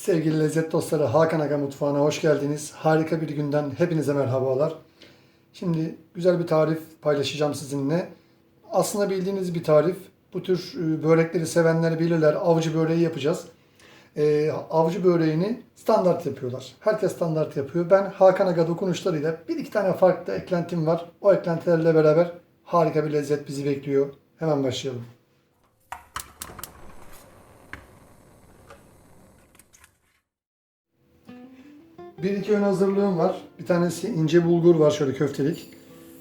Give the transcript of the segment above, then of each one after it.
Sevgili lezzet dostları Hakan Aga Mutfağı'na hoş geldiniz. Harika bir günden hepinize merhabalar. Şimdi güzel bir tarif paylaşacağım sizinle. Aslında bildiğiniz bir tarif. Bu tür e, börekleri sevenler bilirler. Avcı böreği yapacağız. E, avcı böreğini standart yapıyorlar. Herkes standart yapıyor. Ben Hakan Aga dokunuşlarıyla bir iki tane farklı eklentim var. O eklentilerle beraber harika bir lezzet bizi bekliyor. Hemen başlayalım. Bir iki ön hazırlığım var. Bir tanesi ince bulgur var şöyle köftelik.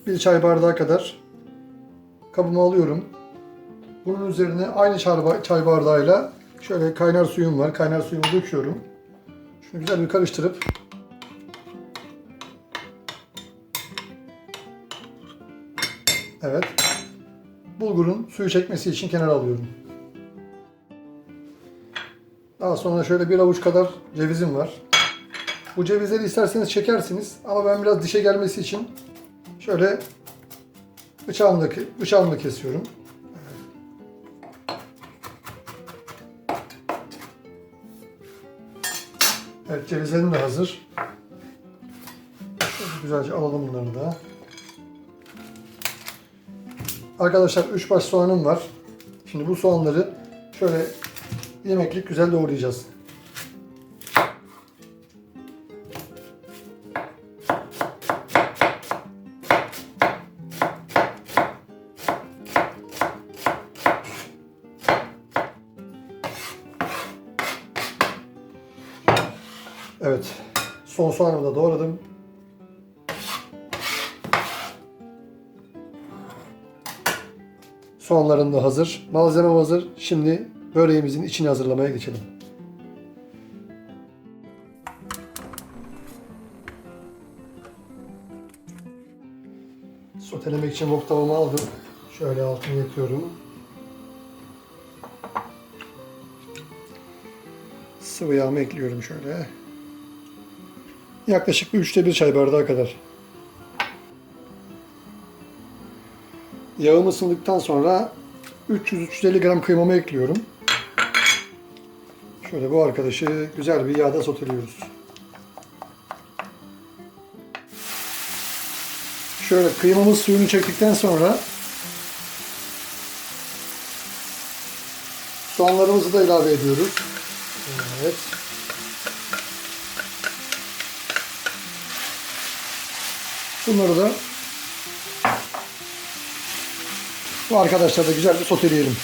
Bir çay bardağı kadar kabıma alıyorum. Bunun üzerine aynı çay bardağıyla şöyle kaynar suyum var. Kaynar suyumu döküyorum. Şunu güzel bir karıştırıp Evet. Bulgurun suyu çekmesi için kenara alıyorum. Daha sonra şöyle bir avuç kadar cevizim var. Bu cevizleri isterseniz çekersiniz ama ben biraz dişe gelmesi için şöyle bıçağımla, bıçağımla kesiyorum. Evet cevizlerim de hazır. Şöyle güzelce alalım bunları da. Arkadaşlar 3 baş soğanım var. Şimdi bu soğanları şöyle yemeklik güzel doğrayacağız. Son soğanımı da doğradım. Soğanlarım da hazır. Malzemem hazır. Şimdi böreğimizin içini hazırlamaya geçelim. Sotelemek için wok aldım. Şöyle altını yakıyorum. Sıvı yağımı ekliyorum şöyle. Yaklaşık bir üçte bir çay bardağı kadar. Yağım ısındıktan sonra 300-350 gram kıymamı ekliyorum. Şöyle bu arkadaşı güzel bir yağda soteliyoruz. Şöyle kıymamız suyunu çektikten sonra soğanlarımızı da ilave ediyoruz. Evet. Bunları da bu arkadaşlar da güzel bir soteleyelim.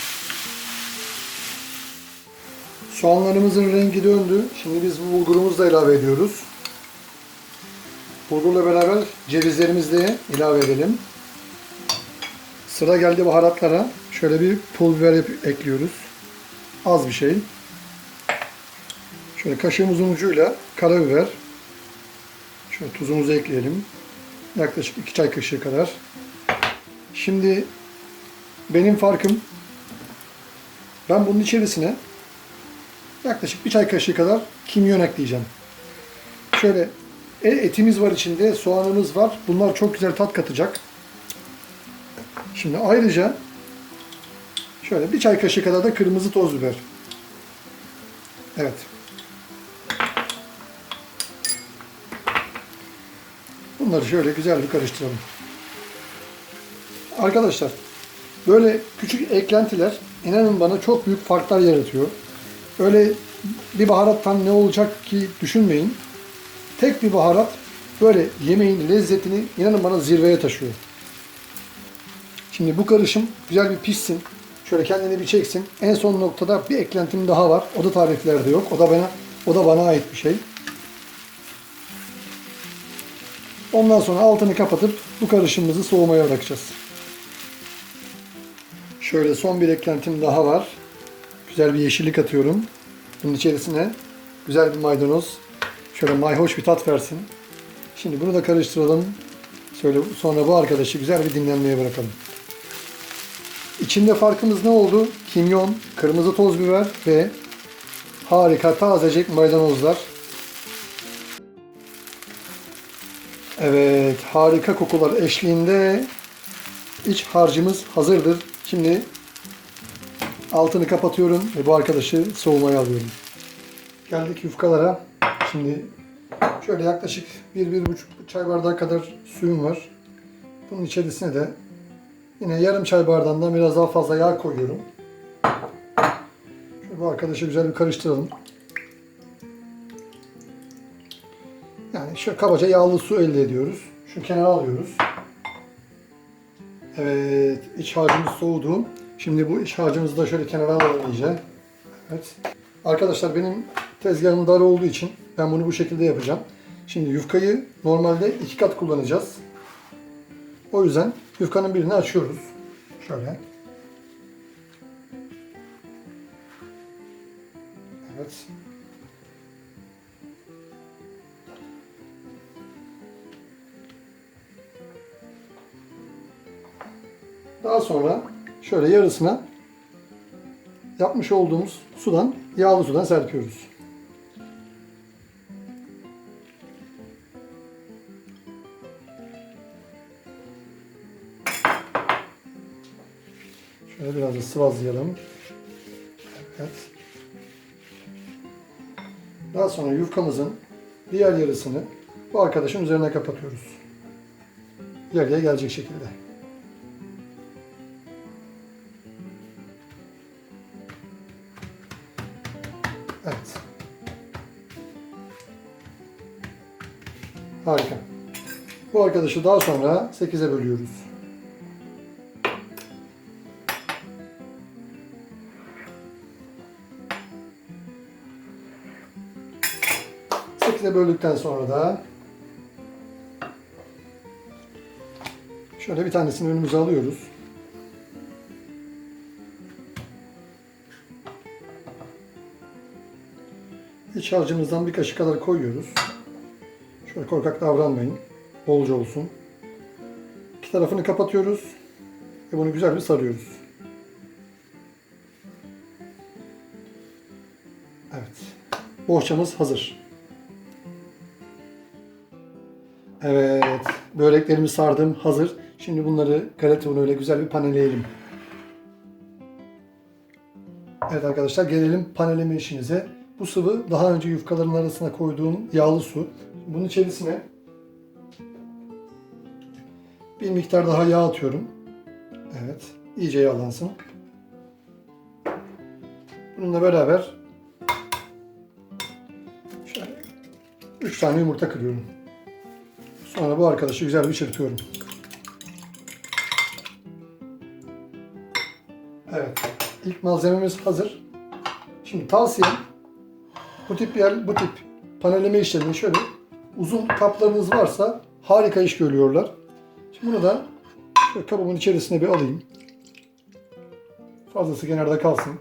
Soğanlarımızın rengi döndü. Şimdi biz bu bulgurumuzu da ilave ediyoruz. Bulgurla beraber cevizlerimizi de ilave edelim. Sıra geldi baharatlara. Şöyle bir pul biber ekliyoruz. Az bir şey. Şöyle kaşığımızın ucuyla karabiber. Şöyle tuzumuzu ekleyelim. Yaklaşık 2 çay kaşığı kadar. Şimdi benim farkım ben bunun içerisine yaklaşık bir çay kaşığı kadar kimyon ekleyeceğim. Şöyle e, etimiz var içinde, soğanımız var. Bunlar çok güzel tat katacak. Şimdi ayrıca şöyle bir çay kaşığı kadar da kırmızı toz biber. Evet. Bunları şöyle güzel bir karıştıralım. Arkadaşlar böyle küçük eklentiler inanın bana çok büyük farklar yaratıyor. Öyle bir baharattan ne olacak ki düşünmeyin. Tek bir baharat böyle yemeğin lezzetini inanın bana zirveye taşıyor. Şimdi bu karışım güzel bir pişsin. Şöyle kendini bir çeksin. En son noktada bir eklentim daha var. O da tariflerde yok. O da bana o da bana ait bir şey. Ondan sonra altını kapatıp bu karışımımızı soğumaya bırakacağız. Şöyle son bir eklentim daha var. Güzel bir yeşillik atıyorum. Bunun içerisine güzel bir maydanoz. Şöyle mayhoş bir tat versin. Şimdi bunu da karıştıralım. Şöyle sonra bu arkadaşı güzel bir dinlenmeye bırakalım. İçinde farkımız ne oldu? Kimyon, kırmızı toz biber ve harika tazecik maydanozlar. Evet, harika kokular eşliğinde iç harcımız hazırdır. Şimdi altını kapatıyorum ve bu arkadaşı soğumaya alıyorum. Geldik yufkalara. Şimdi şöyle yaklaşık 1-1,5 çay bardağı kadar suyum var. Bunun içerisine de yine yarım çay bardağından biraz daha fazla yağ koyuyorum. Şöyle bu arkadaşı güzel bir karıştıralım. Yani şöyle kabaca yağlı su elde ediyoruz. Şu kenara alıyoruz. Evet, iç harcımız soğudu. Şimdi bu iç harcımızı da şöyle kenara alalım iyice. Evet. Arkadaşlar benim tezgahım dar olduğu için ben bunu bu şekilde yapacağım. Şimdi yufkayı normalde iki kat kullanacağız. O yüzden yufkanın birini açıyoruz. Şöyle. Evet. Sonra şöyle yarısına yapmış olduğumuz sudan, yağlı sudan serpiyoruz. Şöyle biraz da sıvazlayalım. Evet. Daha sonra yufkamızın diğer yarısını bu arkadaşın üzerine kapatıyoruz. Yarıya gelecek şekilde. Evet. Harika. Bu arkadaşı daha sonra 8'e bölüyoruz. Sekize böldükten sonra da şöyle bir tanesini önümüze alıyoruz. İç harcımızdan bir kaşık kadar koyuyoruz. Şöyle korkak davranmayın. Bolca olsun. İki tarafını kapatıyoruz. Ve bunu güzel bir sarıyoruz. Evet. Bohçamız hazır. Evet. Böreklerimi sardım. Hazır. Şimdi bunları galeta unuyla güzel bir paneleyelim. Evet arkadaşlar gelelim paneleme işimize. Bu sıvı daha önce yufkaların arasına koyduğum yağlı su. Bunun içerisine bir miktar daha yağ atıyorum. Evet, iyice yağlansın. Bununla beraber şöyle 3 tane yumurta kırıyorum. Sonra bu arkadaşı güzel bir çırpıyorum. Evet, ilk malzememiz hazır. Şimdi tavsiyem bu tip yer, bu tip panelleme işlerini şöyle uzun kaplarınız varsa harika iş görüyorlar. Şimdi bunu da şöyle kabımın içerisine bir alayım. Fazlası kenarda kalsın.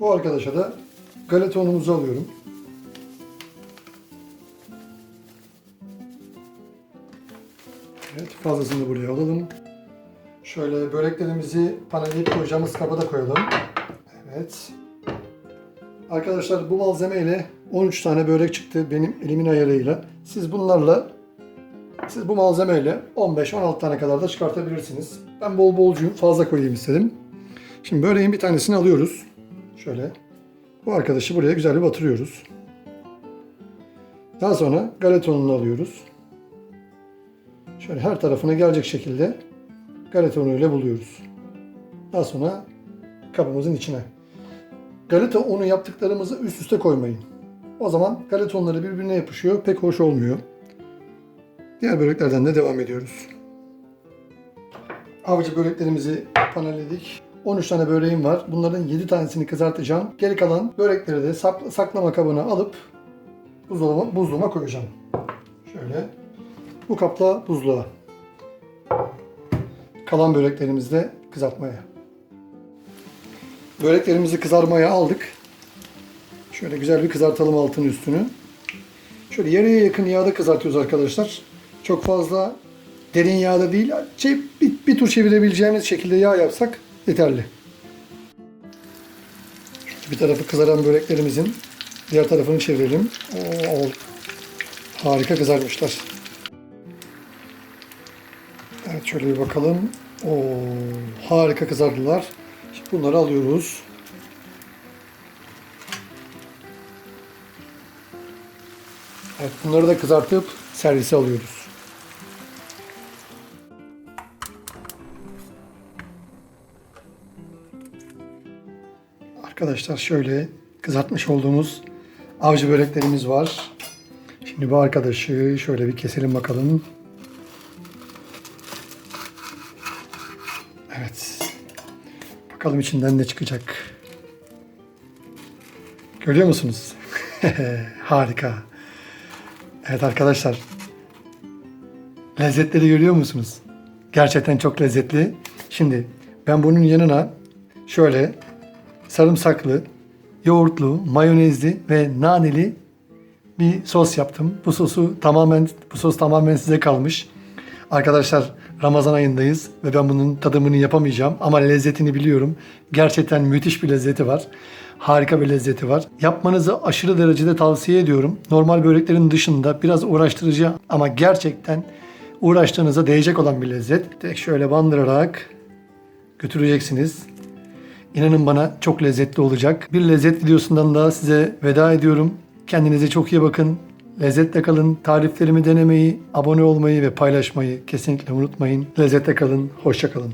Bu arkadaşa da galeta unumuzu alıyorum. Evet fazlasını buraya alalım. Şöyle böreklerimizi panelleyip koyacağımız kaba da koyalım. Evet. Arkadaşlar bu malzemeyle 13 tane börek çıktı benim elimin ayarıyla. Siz bunlarla siz bu malzemeyle 15-16 tane kadar da çıkartabilirsiniz. Ben bol bolcuyum fazla koyayım istedim. Şimdi böreğin bir tanesini alıyoruz. Şöyle. Bu arkadaşı buraya güzel bir batırıyoruz. Daha sonra galeta ununu alıyoruz. Şöyle her tarafına gelecek şekilde galeta unuyla buluyoruz. Daha sonra kabımızın içine. Galeta unu yaptıklarımızı üst üste koymayın. O zaman galeta unları birbirine yapışıyor. Pek hoş olmuyor. Diğer böreklerden de devam ediyoruz. Avcı böreklerimizi panelledik. 13 tane böreğim var. Bunların 7 tanesini kızartacağım. Geri kalan börekleri de sak- saklama kabına alıp buzdolabıma, buzluğuma koyacağım. Şöyle. Bu kapla buzluğa. Kalan böreklerimizi de kızartmaya. Böreklerimizi kızarmaya aldık. Şöyle güzel bir kızartalım altını üstünü. Şöyle yarıya yakın yağda kızartıyoruz arkadaşlar. Çok fazla derin yağda değil. Şey, bir, bir tur çevirebileceğimiz şekilde yağ yapsak yeterli. Bir tarafı kızaran böreklerimizin diğer tarafını çevirelim. Oo, harika kızarmışlar. Evet şöyle bir bakalım. Oo, harika kızardılar. Bunları alıyoruz. Evet, bunları da kızartıp servise alıyoruz. Arkadaşlar şöyle kızartmış olduğumuz avcı böreklerimiz var. Şimdi bu arkadaşı şöyle bir keselim bakalım. Bakalım içinden ne çıkacak. Görüyor musunuz? Harika. Evet arkadaşlar. Lezzetleri görüyor musunuz? Gerçekten çok lezzetli. Şimdi ben bunun yanına şöyle sarımsaklı, yoğurtlu, mayonezli ve naneli bir sos yaptım. Bu sosu tamamen bu sos tamamen size kalmış. Arkadaşlar Ramazan ayındayız ve ben bunun tadımını yapamayacağım ama lezzetini biliyorum. Gerçekten müthiş bir lezzeti var. Harika bir lezzeti var. Yapmanızı aşırı derecede tavsiye ediyorum. Normal böreklerin dışında biraz uğraştırıcı ama gerçekten uğraştığınıza değecek olan bir lezzet. Tek şöyle bandırarak götüreceksiniz. İnanın bana çok lezzetli olacak. Bir lezzet videosundan daha size veda ediyorum. Kendinize çok iyi bakın. Lezzetle kalın. Tariflerimi denemeyi, abone olmayı ve paylaşmayı kesinlikle unutmayın. Lezzetle kalın. Hoşça kalın.